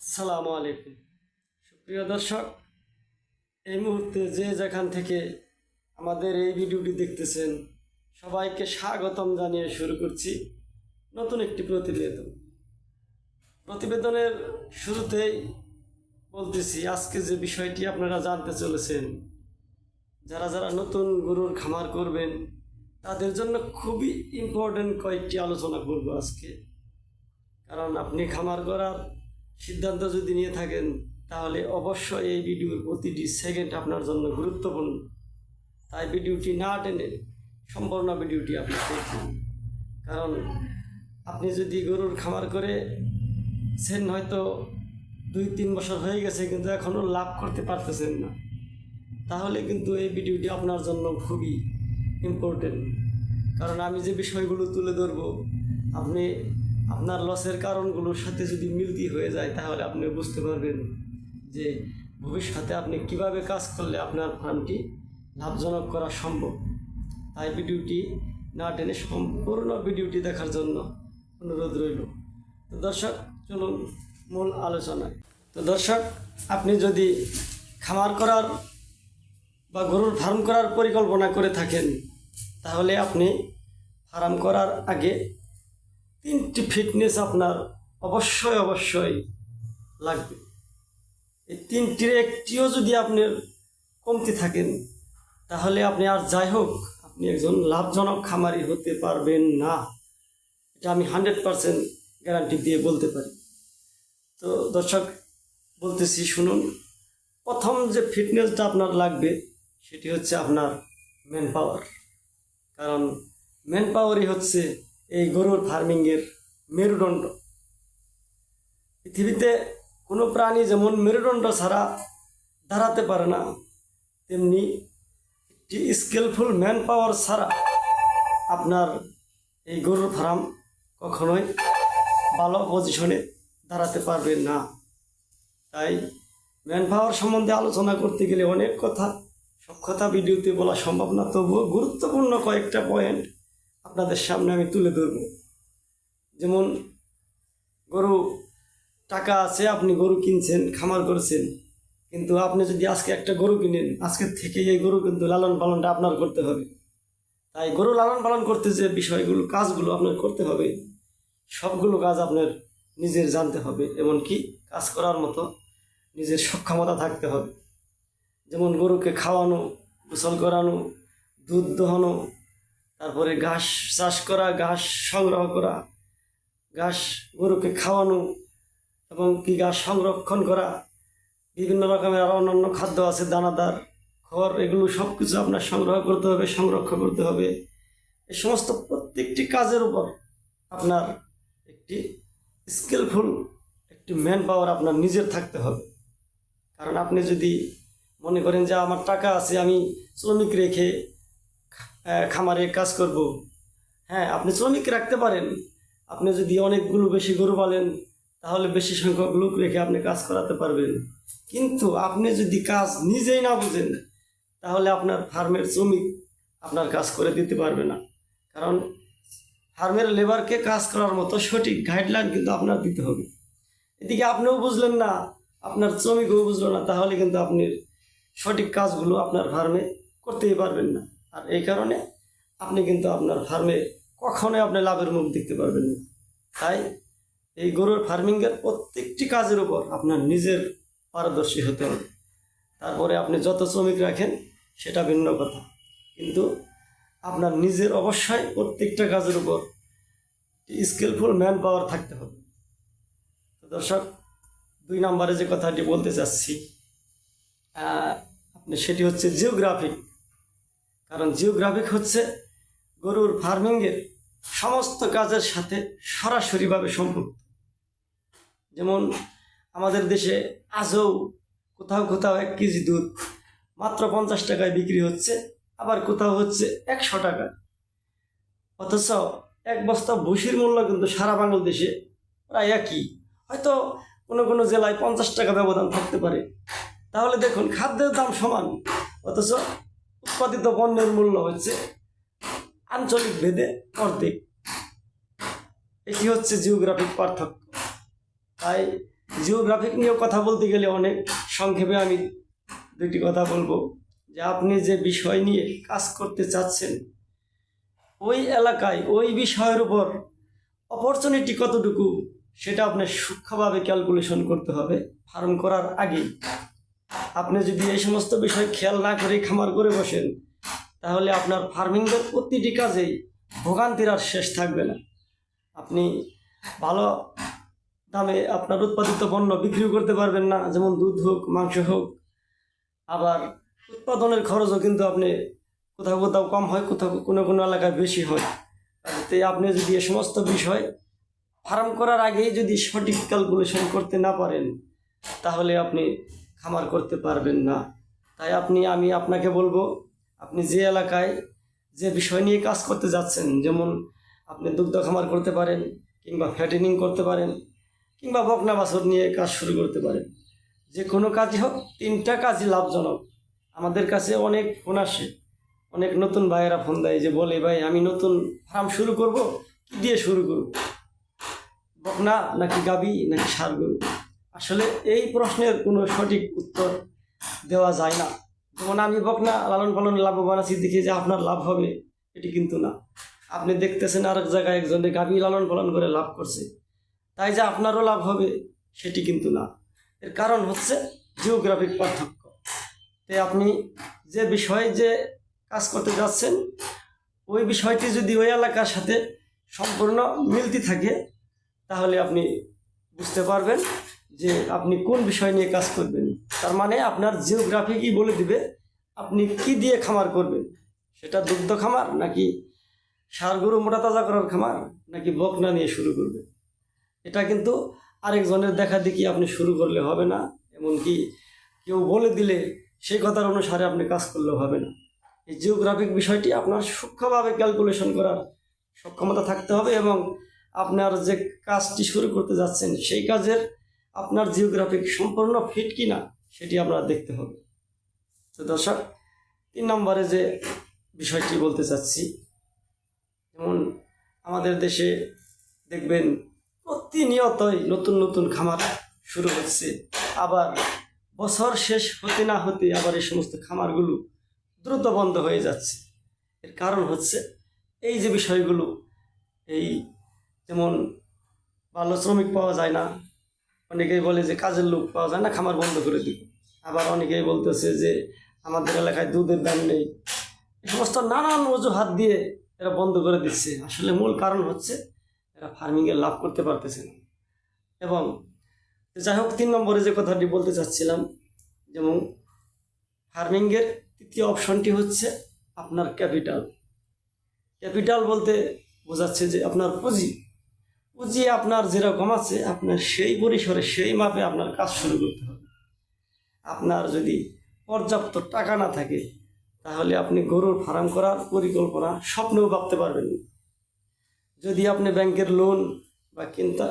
আসসালামু আলাইকুম সুপ্রিয় দর্শক, এই মুহূর্তে যে যেখান থেকে আমাদের এই ভিডিওটি দেখতেছেন, সবাইকে স্বাগতম জানিয়ে শুরু করছি নতুন একটি প্রতিবেদন। প্রতিবেদনের শুরুতেই বলতেছি, আজকে যে বিষয়টি আপনারা জানতে চলেছেন, যারা যারা নতুন গরুর খামার করবেন, তাদের জন্য খুবই ইম্পর্ট্যান্ট কয়েকটি আলোচনা করব আজকে। কারণ আপনি খামার করার সিদ্ধান্ত যদি নিয়ে থাকেন, তাহলে অবশ্যই এই ভিডিওর প্রতিটি সেকেন্ড আপনার জন্য গুরুত্বপূর্ণ। তাই ভিডিওটি না টেনে সম্পূর্ণ ভিডিওটি আপনি দেখুন। কারণ আপনি যদি গরুর খামার করে সেন হয়তো দুই, তিন বছর হয়ে গেছে, কিন্তু এখনও লাভ করতে পারতেছেন না। তাহলে কিন্তু এই ভিডিওটি আপনার জন্য খুবই ইম্পর্টেন্ট কারণ আমি যে বিষয়গুলো তুলে ধরবো, আপনি আপনার লসের কারণগুলোর সাথে যদি মিলতি হয়ে যায়, তাহলে আপনি বুঝতে পারবেন যে ভবিষ্যতে আপনি কীভাবে কাজ করলে আপনার ফার্মটি লাভজনক করা সম্ভব। তাই ভিডিওটি না টেনে সম্পূর্ণ ভিডিওটি দেখার জন্য অনুরোধ রইল। তো দর্শক, চলুন মূল আলোচনায়। তো দর্শক, আপনি যদি খামার করার বা গরুর ফার্ম করার পরিকল্পনা করে থাকেন, তাহলে আপনি ফার্ম করার আগে তিনটি ফিটনেস আপনার অবশ্যই অবশ্যই লাগবে। এই তিনটির একটিও যদি আপনার কমতি থাকেন, তাহলে আপনি আর যাই হোক, আপনি একজন লাভজনক খামারি হতে পারবেন না। এটা আমি হান্ড্রেড পারসেন্ট গ্যারান্টি দিয়ে বলতে পারি। তো দর্শক, বলতেছি, শুনুন, প্রথম যে ফিটনেসটা আপনার লাগবে, সেটি হচ্ছে আপনার ম্যান পাওয়ার কারণ ম্যান পাওয়ারই হচ্ছে এই গরুর ফার্মিংয়ের মেরুদণ্ড। পৃথিবীতে কোনো প্রাণী যেমন মেরুদণ্ড ছাড়া দাঁড়াতে পারে না, তেমনি একটি স্কিলফুল ম্যান পাওয়ার ছাড়া আপনার এই গরুর ফার্ম কখনোই ভালো পজিশনে দাঁড়াতে পারবে না। তাই ম্যান পাওয়ার সম্বন্ধে আলোচনা করতে গেলে অনেক কথা, সব কথা ভিডিওতে বলা সম্ভব না, তবুও গুরুত্বপূর্ণ কয়েকটা পয়েন্ট আপনাদের সামনে আমি তুলে ধরব। যেমন, গরু, টাকা আছে, আপনি গরু কিনছেন, খামার করেছেন, কিন্তু আপনি যদি আজকে একটা গরু কিনেন, আজকে থেকে এই গরু কিন্তু লালন পালনটা আপনার করতে হবে। তাই গরু লালন পালন করতে যে বিষয়গুলো, কাজগুলো আপনার করতে হবে, সবগুলো কাজ আপনার নিজের জানতে হবে, এমনকি কাজ করার মতো নিজের সক্ষমতা থাকতে হবে। যেমন গরুকে খাওয়ানো, গোসল করানো, দুধ দোহানো তারপরে ঘাস চাষ করা, ঘাস সংগ্রহ করা, ঘাস গরুকে খাওয়ানো এবং কি ঘাস সংরক্ষণ করা, বিভিন্ন রকমের আরও অন্যান্য খাদ্য আছে, দানাদার, খড়, এগুলো সব কিছু আপনার সংগ্রহ করতে হবে, সংরক্ষণ করতে হবে। এই সমস্ত প্রত্যেকটি কাজের উপর আপনার একটি স্কিলফুল একটি ম্যান পাওয়ার আপনার নিজের থাকতে হবে। কারণ আপনি যদি মনে করেন যে আমার টাকা আছে, আমি শ্রমিক রেখে খামারে কাজ করব। হ্যাঁ আপনি শ্রমিক রাখতে পারেন। আপনি যদি অনেকগুলো বেশি গরু পালেন, তাহলে বেশি সংখ্যক লোক রেখে আপনি কাজ করাতে পারবেন। কিন্তু আপনি যদি কাজ নিজেই না বুঝেন, তাহলে আপনার ফার্মের শ্রমিক আপনার কাজ করে দিতে পারবে না। কারণ ফার্মের লেবারকে কাজ করার মতো সঠিক গাইডলাইন কিন্তু আপনার দিতে হবে। এদিকে আপনিও বুঝলেন না, আপনার শ্রমিকও বুঝলো না, তাহলে কিন্তু আপনি সঠিক কাজগুলো আপনার ফার্মে করতেই পারবেন না। আর এই কারণে আপনি কিন্তু আপনার ফার্মে কখনোই আপনি লাভের মুখ দেখতে পারবেন না। তাই এই গরুর ফার্মিংয়ের প্রত্যেকটি কাজের উপর আপনার নিজের পারদর্শী হতে হবে। তারপরে আপনি যত শ্রমিক রাখেন, সেটা ভিন্ন কথা। কিন্তু আপনার নিজের অবশ্যই প্রত্যেকটা কাজের উপর স্কিলফুল ম্যান পাওয়ার থাকতে হবে। তো দর্শক, দুই নম্বরে যে কথাটি বলতে চাচ্ছি আপনি সেটি হচ্ছে জিওগ্রাফিক কারণ জিওগ্রাফিক হচ্ছে গরুর ফার্মিংয়ের সমস্ত কাজের সাথে সরাসরিভাবে সম্পৃক্ত যেমন আমাদের দেশে আজও কোথাও কোথাও এক কেজি দুধ মাত্র পঞ্চাশ টাকায় বিক্রি হচ্ছে, আবার কোথাও হচ্ছে একশো টাকায়। অথচ এক বস্তা ভুসির মূল্য কিন্তু সারা বাংলাদেশে প্রায় একই। হয়তো কোনো কোনো জেলায় পঞ্চাশ টাকা ব্যবধান থাকতে পারে। তাহলে দেখুন, খাদ্যের দাম সমান, অথচ উৎপাদিত পণ্যের মূল্য হচ্ছে আঞ্চলিক ভেদে অর্ধেক। এটি হচ্ছে জিওগ্রাফিক পার্থক্য। তাই জিওগ্রাফিক নিয়েও কথা বলতে গেলে অনেক সংক্ষেপে আমি দুটি কথা বলব। যে আপনি যে বিষয় নিয়ে কাজ করতে চাচ্ছেন, ওই এলাকায়, ওই বিষয়ের উপর অপরচুনিটি কতটুকু, সেটা আপনার সূক্ষ্মভাবে ক্যালকুলেশন করতে হবে। ফার্ম করার আগেই। আপনি যদি এই সমস্ত বিষয় খেয়াল না করে খামার করে বসেন, তাহলে আপনার ফার্মিংয়ের প্রতিটি কাজেই ভোগান্তির আর শেষ থাকবে না। আপনি ভালো দামে আপনার উৎপাদিত পণ্য বিক্রিও করতে পারবেন না, যেমন দুধ হোক, মাংস হোক। আবার উৎপাদনের খরচও কিন্তু আপনি কোথাও কোথাও কম হয়, কোথাও কোনো কোনো এলাকায় বেশি হয়। তাতে আপনি যদি এ সমস্ত বিষয় ফার্ম করার আগেই যদি সঠিক ক্যালকুলেশন করতে না পারেন, তাহলে আপনি খামার করতে পারবেন না। তাই আপনি, আমি আপনাকে বলব, আপনি যে এলাকায় যে বিষয় নিয়ে কাজ করতে যাচ্ছেন, যেমন আপনি দুগ্ধ খামার করতে পারেন কিংবা ফ্যাটেনিং করতে পারেন কিংবা বকনা বাছর নিয়ে কাজ শুরু করতে পারেন, যে কোনো কাজই হোক, তিনটা কাজই লাভজনক। আমাদের কাছে অনেক ফোন আসে, অনেক নতুন ভাইয়েরা ফোন দেয় যে বলে, ভাই, আমি নতুন ফার্ম শুরু করব, কি দিয়ে শুরু করব? বকনা নাকি গাবি নাকি সার গরু? আসলে এই প্রশ্নের কোনো সঠিক উত্তর দেওয়া যায় না। যেমন আমি বকনা লালন পালন লাভবান আছি, দেখি যে আপনার লাভ হবে, এটি কিন্তু না। আপনি দেখতেছেন আরেক জায়গায় একজনে গাভী লালন পালন করে লাভ করছে। তাই যে আপনারও লাভ হবে, সেটি কিন্তু না। এর কারণ হচ্ছে জিওগ্রাফিক পার্থক্য। তাই আপনি যে বিষয়ে যে কাজ করতে যাচ্ছেন, ওই বিষয়টি যদি ওই এলাকার সাথে সম্পূর্ণ মিলতি থাকে, তাহলে আপনি বুঝতে পারবেন যে আপনি কোন বিষয় নিয়ে কাজ করবেন, তার মানে আপনার জিওগ্রাফিকই বলে দিবে, আপনি কি দিয়ে খামার করবেন? সেটা দুগ্ধ খামার নাকি সার গরু মোটা তাজা করার খামার নাকি বকনা নিয়ে শুরু করবেন? এটা কিন্তু আরেকজনের দেখা দেখি আপনি শুরু করলে হবে না, এমনকি কেউ বলে দিলে সেই কথার অনুসারে আপনি কাজ করলেও হবে না। এই জিওগ্রাফিক বিষয়টি আপনার সূক্ষ্মভাবে ক্যালকুলেশন করার সক্ষমতা থাকতে হবে এবং আপনার যে কাজটি শুরু করতে যাচ্ছেন, সেই কাজের আপনার জিওগ্রাফিক সম্পূর্ণ ফিট কি না সেটি আপনার দেখতে হবে। তো দর্শক, তিন নম্বরে যে বিষয়টি বলতে চাচ্ছি, যেমন আমাদের দেশে দেখবেন প্রতিনিয়তই নতুন নতুন খামার শুরু হচ্ছে। আবার বছর শেষ হতে না হতে আবার এই সমস্ত খামারগুলো দ্রুত বন্ধ হয়ে যাচ্ছে। এর কারণ হচ্ছে এই যে বিষয়গুলো, এই যেমন ভালো শ্রমিক পাওয়া যায় না অনেকেই বলে যে কাজের লোক পাওয়া যায় না, খামার বন্ধ করে দিব। আবার অনেকেই বলতেছে যে আমাদের এলাকায় দুধের দাম নেই। এই সমস্ত নানান অজুহাত দিয়ে এরা বন্ধ করে দিচ্ছে। আসলে মূল কারণ হচ্ছে এরা ফার্মিংয়ে লাভ করতে পারতেছে না। এবং যাই হোক, তিন নম্বরে যে কথাটি বলতে চাচ্ছিলাম, যেমন ফার্মিংয়ের তৃতীয় অপশনটি হচ্ছে আপনার ক্যাপিটাল ক্যাপিটাল বলতে বোঝাচ্ছে যে আপনার পুঁজি। পুঁজি আপনার যেরকম আছে, আপনার সেই পরিসরে, সেই মাপে আপনার কাজ শুরু করতে হবে। আপনার যদি পর্যাপ্ত টাকা না থাকে, তাহলে আপনি গরুর ফার্ম করার পরিকল্পনা স্বপ্নেও ভাবতে পারবেন না। যদি আপনি ব্যাংকের লোন বা কিন্তা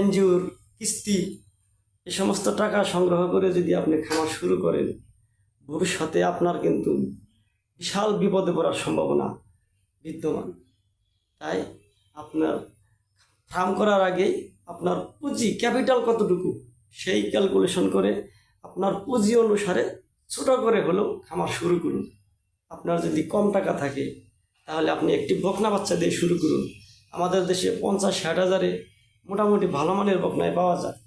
এনজিওর কিস্তি, এ সমস্ত টাকা সংগ্রহ করে যদি আপনি খাওয়া শুরু করেন, ভবিষ্যতে আপনার কিন্তু বিশাল বিপদে পড়ার সম্ভাবনা বিদ্যমান। তাই আপনার ফার্ম করার আগেই আপনার পুঁজি ক্যাপিটাল কতটুকু, সেই ক্যালকুলেশন করে আপনার পুঁজি অনুসারে ছোট করে হলেও খামার শুরু করুন। আপনার যদি কম টাকা থাকে, তাহলে আপনি একটি বকনা বাচ্চা দিয়ে শুরু করুন। আমাদের দেশে পঞ্চাশ, ষাট হাজারে মোটামুটি ভালো মানের বকনায় পাওয়া যায়।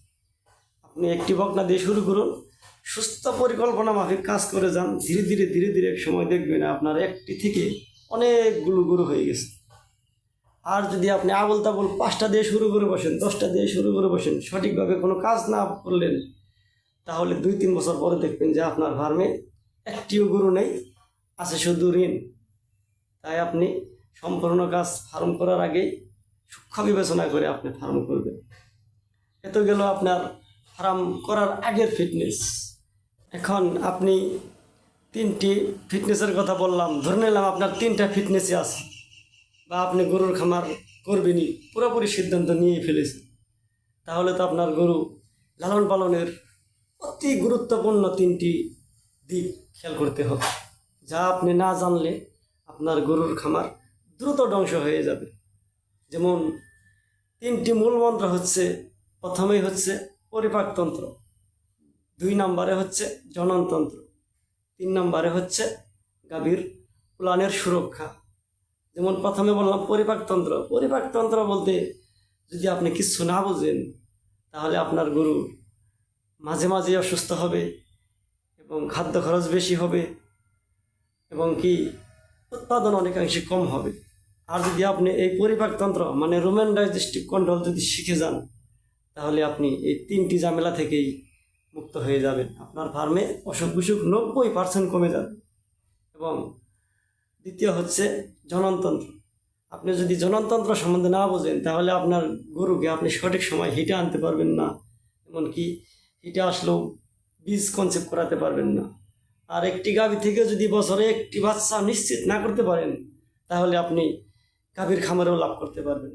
আপনি একটি বকনা দিয়ে শুরু করুন, সুস্থ পরিকল্পনা মাফিক কাজ করে যান, ধীরে ধীরে ধীরে ধীরে এক সময় দেখবেন আপনার একটি থেকে অনেকগুলো গরু হয়ে গেছে। আর যদি আপনি আবল তাবল পাঁচটা দিয়ে শুরু করে বসেন, দশটা দিয়ে শুরু করে বসেন, সঠিকভাবে কোনো কাজ না করলেন, তাহলে দুই তিন বছর পরে দেখবেন যে আপনার ফার্মে একটিও গরু নেই, আছে শুধু ঋণ। তাই আপনি সম্পূর্ণ কাজ ফার্ম করার আগেই সূক্ষ্ম বিবেচনা করে আপনি ফার্ম করবেন। এত গেল আপনার ফার্ম করার আগের ফিটনেস। এখন আপনি তিনটি ফিটনেসের কথা বললাম, ধরে নিলাম আপনার তিনটা ফিটনেসই আছে। বা আপনি গরুর খামার করবেনই, পুরোপুরি সিদ্ধান্ত নিয়ে ফেলেছেন। তাহলে তো আপনার গরু লালন পালনের অতি গুরুত্বপূর্ণ তিনটি দিক খেয়াল করতে হবে। যা আপনি না জানলে আপনার গরুর খামার দ্রুত ধ্বংস হয়ে যাবে। যেমন, তিনটি মূল মন্ত্র হচ্ছে, প্রথমেই হচ্ছে পরিপাকতন্ত্র দুই নম্বরে হচ্ছে জননতন্ত্র তিন নম্বরে হচ্ছে গাভীর প্লানের সুরক্ষা। যেমন প্রথমে বললাম পরিপাকতন্ত্র পরিপাকতন্ত্র বলতে যদি আপনি কিচ্ছু না বোঝেন, তাহলে আপনার গরু মাঝে মাঝে অসুস্থ হবে এবং খাদ্য খরচ বেশি হবে এবং কি উৎপাদন অনেকাংশে কম হবে। আর যদি আপনি এই পরিপাকতন্ত্র মানে রোমেন ডাইজেস্টিভ কন্ট্রোল যদি শিখে যান, তাহলে আপনি এই তিনটি ঝামেলা থেকেই মুক্ত হয়ে যাবেন। আপনার ফার্মে অসুখ বিসুখ নব্বই পার্সেন্ট কমে যাবে এবং দ্বিতীয় হচ্ছে জননতন্ত্র। আপনি যদি জননতন্ত্র সম্বন্ধে না বোঝেন, তাহলে আপনার গরুকে আপনি সঠিক সময় হিটে আনতে পারবেন না। এমনকি হিটে আসলেও বীজ কনসেপ্ট করাতে পারবেন না। আর একটি গাভী থেকে যদি বছরে একটি বাচ্চা নিশ্চিত না করতে পারেন, তাহলে আপনি গাভীর খামারেও লাভ করতে পারবেন।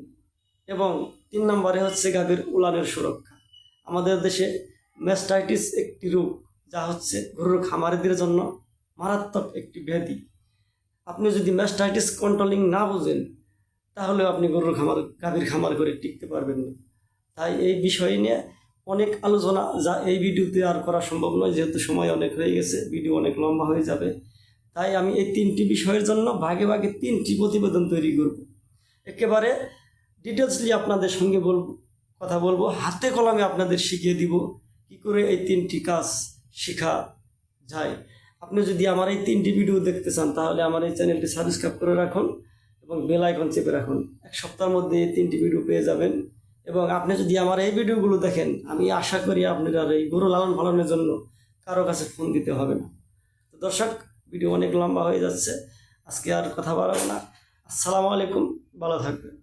এবং তিন নম্বরে হচ্ছে গাভীর উলানের সুরক্ষা। আমাদের দেশে ম্যাস্টাইটিস একটি রোগ, যা হচ্ছে গরুর খামারিদের জন্য মারাত্মক একটি ব্যাধি। আপনি যদি ম্যাস্টাইটিস কন্ট্রোলিং না বোঝেন তাহলে আপনি গরুর খামার, গাভীর খামার করে টিকতে পারবেন না। তাই এই বিষয় নিয়ে অনেক আলোচনা যা এই ভিডিওতে আর করা সম্ভব নয়, যেহেতু সময় অনেক হয়ে গেছে, ভিডিও অনেক লম্বা হয়ে যাবে। তাই আমি এই তিনটি বিষয়ের জন্য ভাগে ভাগে তিনটি প্রতিবেদন তৈরি করব। একেবারে ডিটেলসলি আপনাদের সঙ্গে বলব কথা বলব। হাতে কলমে আপনাদের শিখিয়ে দিব কি করে এই তিনটি কাজ শেখা যায়। আপনি যদি আমার এই তিনটি ভিডিও দেখতে চান, তাহলে আমার এই চ্যানেলটি সাবস্ক্রাইব করে রাখুন এবং বেল আইকন চেপে রাখুন। এক সপ্তাহের মধ্যে এই তিনটি ভিডিও পেয়ে যাবেন। এবং আপনি যদি আমার এই ভিডিওগুলো দেখেন, আমি আশা করি আপনারা এই গরু লালন পালনের জন্য কারও কাছে ফোন দিতে হবে না। তো দর্শক ভিডিও অনেক লম্বা হয়ে যাচ্ছে। আজকে আর কথা বাড়াবো না। আসসালামু আলাইকুম, ভালো থাকবেন।